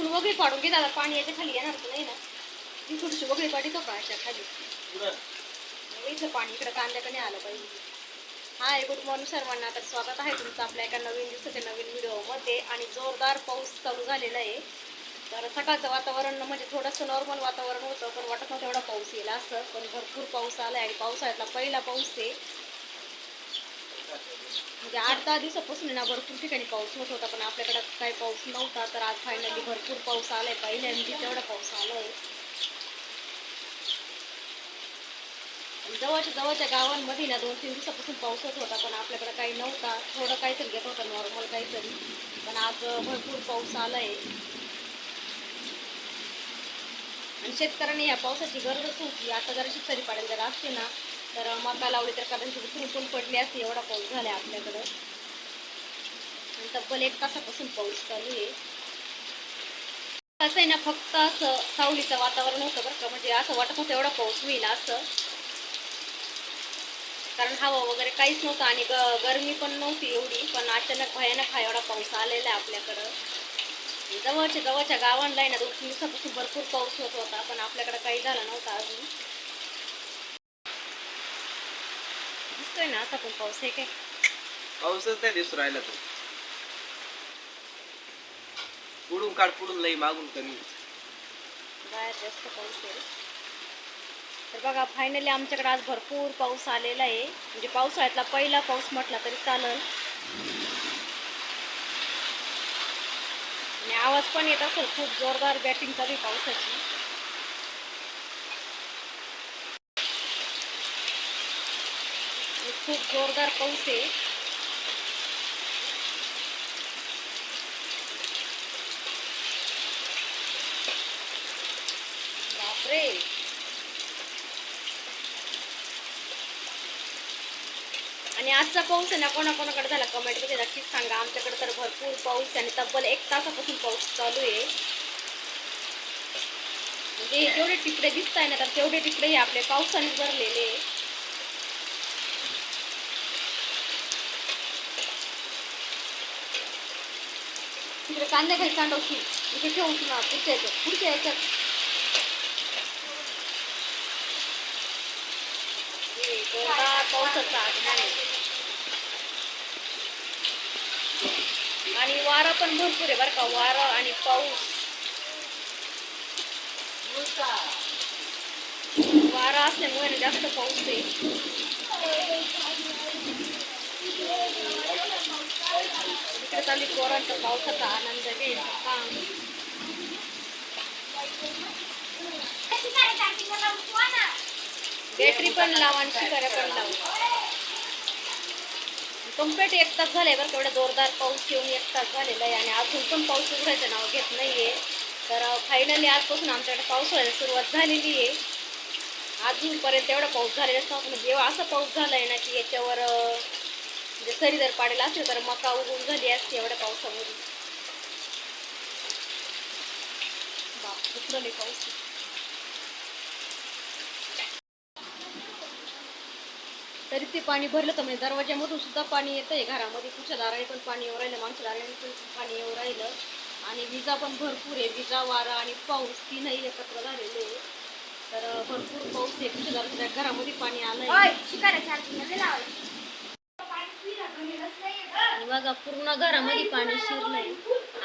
इकडून वगळी पाडून घे दादा पाणी याच्या खाली येणार तर नाही ना. ती थोडीशी वगळी पाडीतो का अशा खाली. इथलं पाणी इकडं कांद्याकडे आलं पाहिजे. हाय गुड मॉर्निंग सर्वांना. तर स्वागत आहे तुमचं आपल्या एका नवीन दिवसाच्या नवीन व्हिडिओमध्ये. आणि जोरदार पाऊस चालू झालेला आहे. तर सकाळचं वातावरण म्हणजे थोडंसं नॉर्मल वातावरण होतं पण वाटत नव्हतं एवढा पाऊस येईल असं. पण भरपूर पाऊस आला आणि पावसाळ्यातला पहिला पाऊस आहे. म्हणजे आठ दहा दिवसापासून ना भरपूर ठिकाणी पाऊस होत होता पण आपल्याकडे काही पाऊस नव्हता. तर आज फायनली भरपूर पाऊस आलाय. पहिल्यांदा तेवढा पाऊस आलाय जवळच्या जवळच्या गावांमध्ये ना दोन तीन दिवसापासून पाऊस होत होता पण आपल्याकडे काही नव्हता. थोडं काहीतरी घेत होता नॉर्मल काहीतरी. पण आज भरपूर पाऊस आलाय. आणि शेतकऱ्यांनी या पावसाची गरजच होती आता जरा शेतकरी पाडेल जर असते ना तर मका लावली तर कारण उतरून पण पडली असते एवढा पाऊस झाला आपल्याकडं. आणि तब्बल एक तासापासून पाऊस चालू आहे? असं आहे ना फक्त असं सावलीचं वातावरण होतं बरं का. म्हणजे असं वाटत होतं एवढा पाऊस होईल असं. कारण हवा वगैरे काहीच नव्हतं आणि ग गरमी पण नव्हती एवढी पण अचानक भयानक हा एवढा पाऊस आलेला आहे आपल्याकडं. जवळच्या जवळच्या गावांना आहे ना दोन तीन दिवसापासून भरपूर पाऊस होत होता पण आपल्याकडं काही झाला नव्हता अजून. दिसतोय ना असा पण पाऊस आहे काय? पाऊसच नाही दिसू राहिला तो. पुढून काढ पुढून लई मागून कमी. बाहेर जास्त पाऊस आहे. तर बघा फायनली आमच्याकडे आज भरपूर पाऊस आलेला आहे. म्हणजे पावसाळ्यातला पहिला पाऊस म्हटला तरी चालेल. आणि आवाज पण येत असेल खूप जोरदार बॅटिंग चालू आहे पावसाची. खूप जोरदार पाऊस आहे. बापरे! आणि आजचा पाऊस आहे ना कोणाकोणाकडे झाला कमेंटमध्ये नक्कीच सांगा. आमच्याकडे तर भरपूर पाऊस आहे आणि तब्बल एक तासापासून पाऊस चालू आहे. म्हणजे जेवढे तिकडे दिसत आहे ना तर तेवढे टिपडे हे आपले पावसाने भरलेले आहे. तिकडे कांदे काही कांडवशील इथे ठेवून पुन्हा पुढच्या याच्यात पुढच्या याच्यात हे. आणि वारा पण भरपूर आहे बरं का वारा आणि पाऊस वारा असल्यामुळे ना जास्त पाऊस आहे इकडे चालू पोरांचा पावसाचा आनंद घ्यायचा काम बॅटरी पण लावा आणि शिकाऱ्या पण लावा. कंप्लीट एक तास झाले बरं तेवढा जोरदार पाऊस येऊन एक तास झालेला आहे आणि अजून पण पाऊस उघडायचं नाव घेत नाहीये. तर फायनली आजपासून आमच्याकडे पाऊस व्हायला सुरुवात झालेली आहे. अजूनपर्यंत एवढा पाऊस झालेला असतो म्हणजे जेव्हा असा पाऊस झाला आहे ना की याच्यावर म्हणजे सरी जर पाडेल असेल तर मका उगून झाली असते एवढ्या पावसामध्ये. बाप उतरले पाऊस. तरी ते पाणी भरलं तर म्हणजे दरवाज्यामधून सुद्धा पाणी येतं आहे घरामध्ये. कुठच्या दाराने पण पाणी येऊ राहिलं मागच्या दाराने पण पाणी येऊ राहिलं. आणि विजा पण भरपूर आहे. विजा वारा आणि पाऊस तीनही एकत्र झालेले आहे. तर भरपूर पाऊस आहे. कुठच्या दाराच्या घरामध्ये पाणी आलं आहे आणि बघा पूर्ण घरामध्ये पाणी शिरलंय.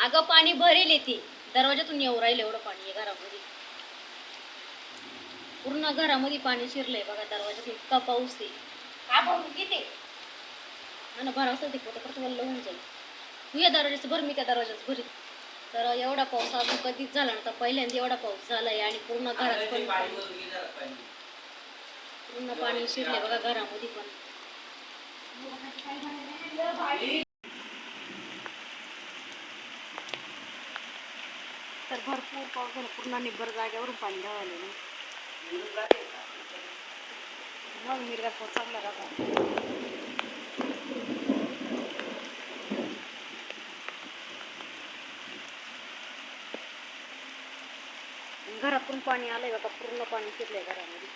अगं पाणी भरेल येते दरवाजातून येऊ राहिलं एवढं पाणी आहे घरामध्ये. पूर्ण घरामध्ये पाणी शिरलंय बघा दरवाजातून इतका पाऊस आहे. हा असं ते पोट परत वल्ल होऊन जाईल. तू या दरवाजाचं भर मी त्या दरवाजाचं भरीत तर एवढा पाऊस अजून कधीच झाला नव्हता. पहिल्यांदा एवढा पाऊस झालाय आणि पूर्ण घरात पण पूर्ण पाणी शिरले बघा घरामध्ये पण. तर भरपूर पाऊस झाला. पूर्ण निब्बर जाग्यावरून पाणी धावलेलं मग मिरगा पाऊस का राहता. घरातून पाणी आलंय बघा पूर्ण पाणी शिरलंय घरामध्ये.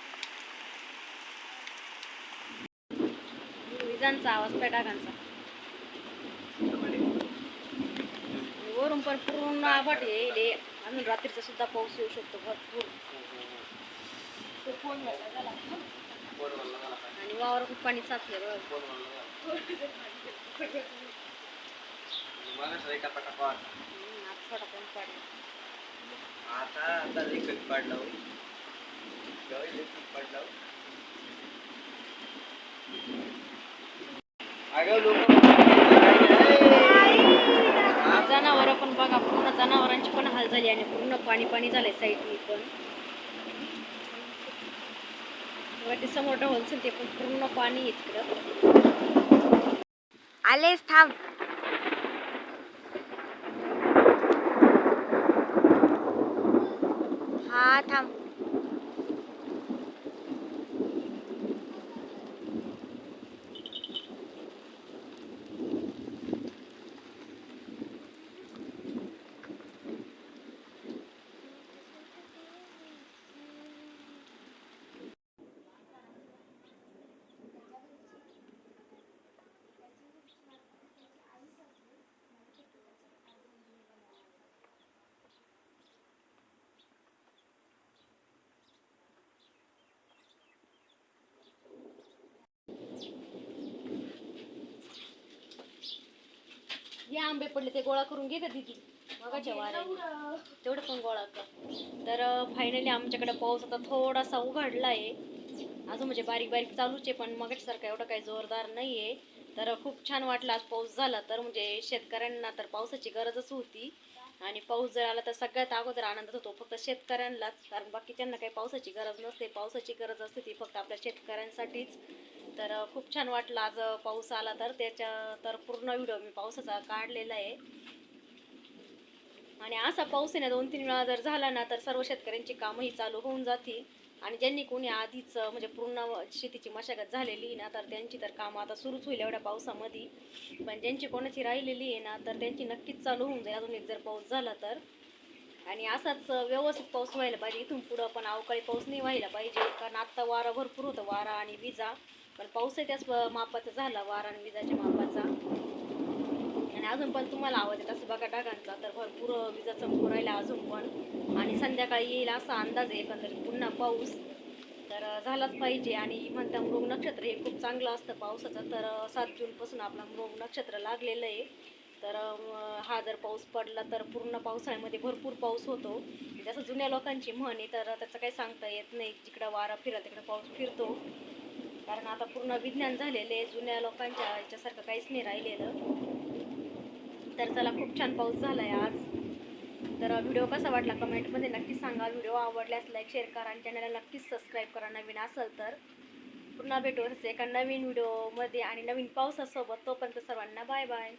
विजांचा आवाज पेटाकांचा डागांचा वरून पण पूर्ण आभाट येईल अजून रात्रीचा सुद्धा पाऊस येऊ शकतो भरपूर. तो फोन झाला. आणि वावर खूप पाणी साचले आता कमी पाडला पाडला. अगं लोक जनावर पण बघा. जनावरांची पण हाल झाली आणि पूर्ण पाणी पाणी झालंय साईडनी पण. ते समोर होलसेल ते पण पूर्ण पाणी आहे तिकडं आलेच थांब. हा थांब. हे आंबे पडले ते गोळा करून घे मगाच्या वाऱ्याने तेवढं पण गोळा कर. तर फायनली आमच्याकडे पाऊस आता थोडासा उघडला आहे अजून म्हणजे बारीक बारीक चालूच आहे पण मगाच्यासारखा एवढा काही जोरदार नाही आहे तर खूप छान वाटलं आज पाऊस झाला तर म्हणजे शेतकऱ्यांना तर पावसाची गरजच होती. आणि पाऊस जर आला तर सगळ्यात अगोदर आनंदात होतो फक्त शेतकऱ्यांनाच कारण बाकीच्यांना काही पावसाची गरज नसते. पावसाची गरज असते ती फक्त आपल्या शेतकऱ्यांसाठीच. तर खूप छान वाटलं आज पाऊस आला तर. त्याच्या तर पूर्ण व्हिडिओ मी पावसाचा काढलेला आहे. आणि असा पाऊस आहे ना दोन तीन वेळा जर झाला ना तर सर्व शेतकऱ्यांची कामंही चालू होऊन जातील आणि ज्यांनी कोणी आधीच म्हणजे पूर्ण शेतीची मशागत झालेली आहे ना तर त्यांची तर कामं आता सुरूच होईल एवढ्या पावसामध्ये. पण ज्यांची कोणाची राहिलेली आहे ना तर त्यांची नक्कीच चालू होऊन जाईल. अजून एक जर पाऊस झाला तर. आणि असाच व्यवस्थित पाऊस व्हायला पाहिजे. इथून पुढं पण अवकाळी पाऊस नाही व्हायला पाहिजे. कारण आत्ता वारा भरपूर होतं वारा आणि विजा. पण पाऊस आहे त्याच मापाचा झाला वारा आणि विजाच्या मापाचा. आणि अजून पण तुम्हाला आवाज येत असं बघा डागांचा तर भरपूर विजा चमकू राहिला अजून पण. आणि संध्याकाळी येईल असा अंदाज आहे एकंदरीत पुन्हा पाऊस. तर झालाच पाहिजे. आणि म्हणता मृग नक्षत्र हे खूप चांगलं असतं पावसाचं. तर सात जूनपासून आपला मृग नक्षत्र लागलेलं आहे. तर हा जर पाऊस पडला तर पूर्ण पावसाळ्यामध्ये भरपूर पाऊस होतो. म्हणजे जसं जुन्या लोकांची म्हण आहे तर त्याचं काही सांगता येत नाही. जिकडं वारा फिरा तिकडं पाऊस फिरतो. कारण आता पूर्ण विज्ञान झालेले आहे. जुन्या लोकांच्या याच्यासारखं काहीच नाही राहिलेलं. तर चला खूप छान पाऊस झाला आहे आज. तर व्हिडिओ कसा वाटला कमेंटमध्ये नक्कीच सांगा. व्हिडिओ आवडल्यास लाईक शेअर करा आणि चॅनलला नक्कीच सबस्क्राईब करा नवीन असेल तर. पुन्हा भेटू एका नवीन व्हिडिओमध्ये आणि नवीन पावसासोबत. तोपर्यंत सर्वांना बाय बाय